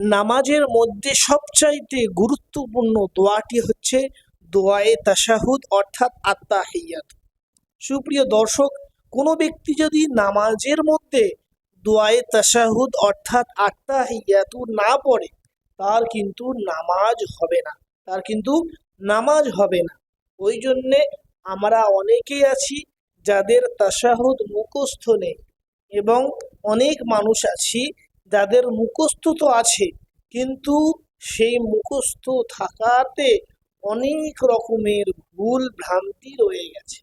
নামাজের মধ্যে সবচাইতে গুরুত্বপূর্ণ দোয়াটি হচ্ছে দোয়ায়ে তাসাহুদ অর্থাৎ আত্মাহিয়াত সুপ্রিয় দর্শক, কোনো ব্যক্তি যদি নামাজের মধ্যে দোয়ায়ে তাসাহুদ অর্থাৎ আত্মাহিয়াতু না পড়ে, তার কিন্তু নামাজ হবে না। তার কিন্তু নামাজ হবে না। ওই জন্যে আমরা অনেকেই আছি যাদের তাশাহুদ মুখস্থ নেই এবং অনেক মানুষ আছি যাদের মুখস্থ তো আছে, কিন্তু সেই মুখস্থ থাকাতে অনেক রকমের ভুল ভ্রান্তি রয়ে গেছে।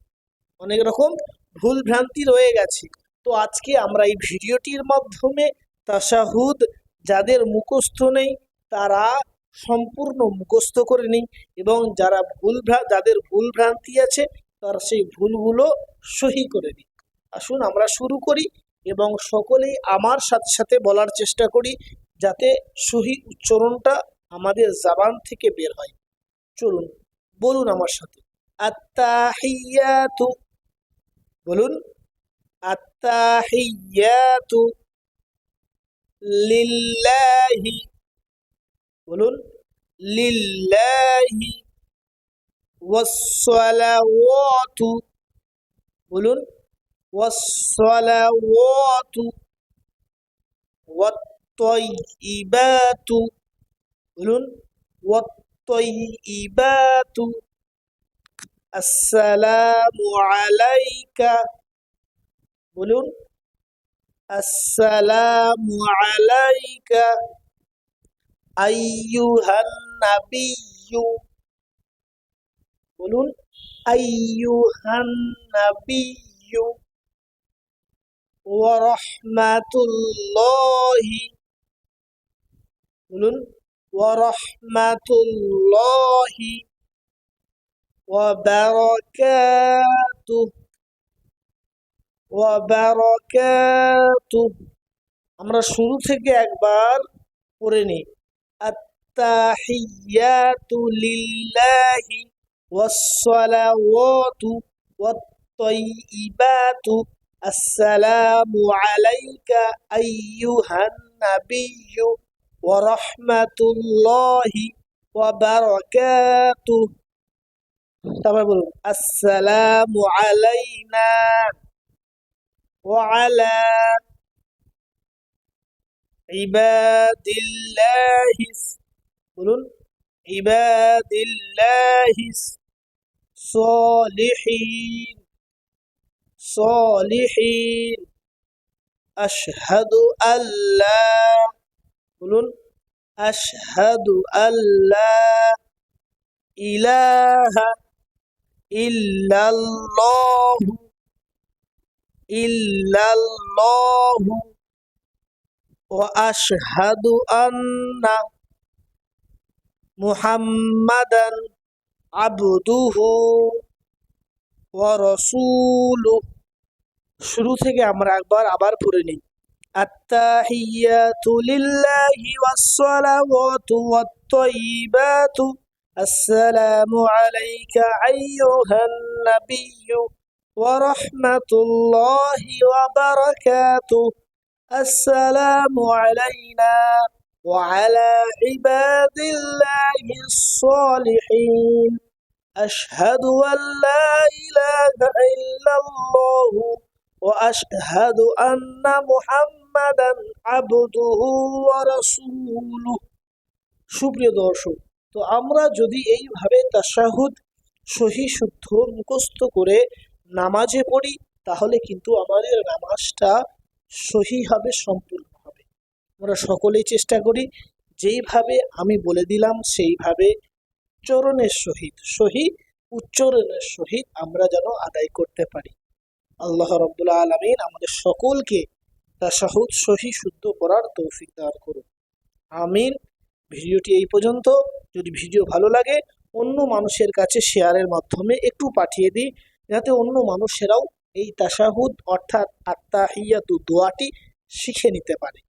অনেক রকম ভুল ভ্রান্তি রয়ে গেছে। তো আজকে আমরা এই ভিডিওটির মাধ্যমে তাশাহুদ যাদের মুখস্থ নেই, তারা সম্পূর্ণ মুখস্থ করে নিই এবং যারা ভুল যাদের ভুল ভ্রান্তি আছে, তারা সেই ভুলগুলো সহি করে নিই। আসুন আমরা শুরু করি এবং সকলেই আমার সাথে সাথে বলার চেষ্টা করি যাতে সহি উচ্চারণটা আমাদের জাবান থেকে বের হয়। চলুন, বলুন আমার সাথে। বলুন। বলুন। বলুন। والصلوات والطيبات والطيبات. السلام عليك بلون السلام عليك أيها النبي بلون أيها النبي নাবিয়্যু ওয়া রাহমাতুল্লাহি বলুন ওয়া রাহমাতুল্লাহি ওয়া বারাকাতুহু ওয়া বারাকাতুহু আমরা শুরু থেকে একবার পড়ে নিই আত্তাহিয়াতু লিল্লাহি والصلوات والطيبات السلام عليك أيها النبي ورحمة الله وبركاته তারপর বলুন আসসালামু আলাইনা وعلى عباد الله বলুন عباد الله الصالحين الصالحين أشهد أن لا قلون أشهد أن لا إله إلا الله إلا الله وأشهد أن محمدا عبده ورسوله শুরু থেকে আমরা একবার আবার পড়ে নিই التحيات لله والصلوات والطيبات السلام عليك أيها النبي ورحمة الله وبركاته السلام علينا وعلى عباد الله الصالحين أشهد أن لا إله إلا الله وأشهد أن محمدا عبده ورسوله সুপ্রিয় দর্শক তো আমরা যদি এইভাবে তাশাহুদ সহি শুদ্ধ মুখস্থ করে নামাজে পড়ি তাহলে কিন্তু আমাদের নামাজটা সহি হবে সম্পূর্ণ হবে আমরা সকলেই চেষ্টা করি যেইভাবে আমি বলে দিলাম সেইভাবে উচ্চারণের সহিত সহি উচ্চারণের সহিত আমরা যেন আদায় করতে পারি আল্লাহ রব্বুল্লা আলমিন আমাদের সকলকে তা সহজ, সহি, শুদ্ধ করার তৌফিক দান করুন। আমিন। ভিডিওটি এই পর্যন্ত। যদি ভিডিও ভালো লাগে, অন্য মানুষের কাছে শেয়ারের মাধ্যমে একটু পাঠিয়ে দিই যাতে অন্য মানুষেরাও এই তাসাহুদ অর্থাৎ আত্মাহিয়াতু দোয়াটি শিখে নিতে পারে।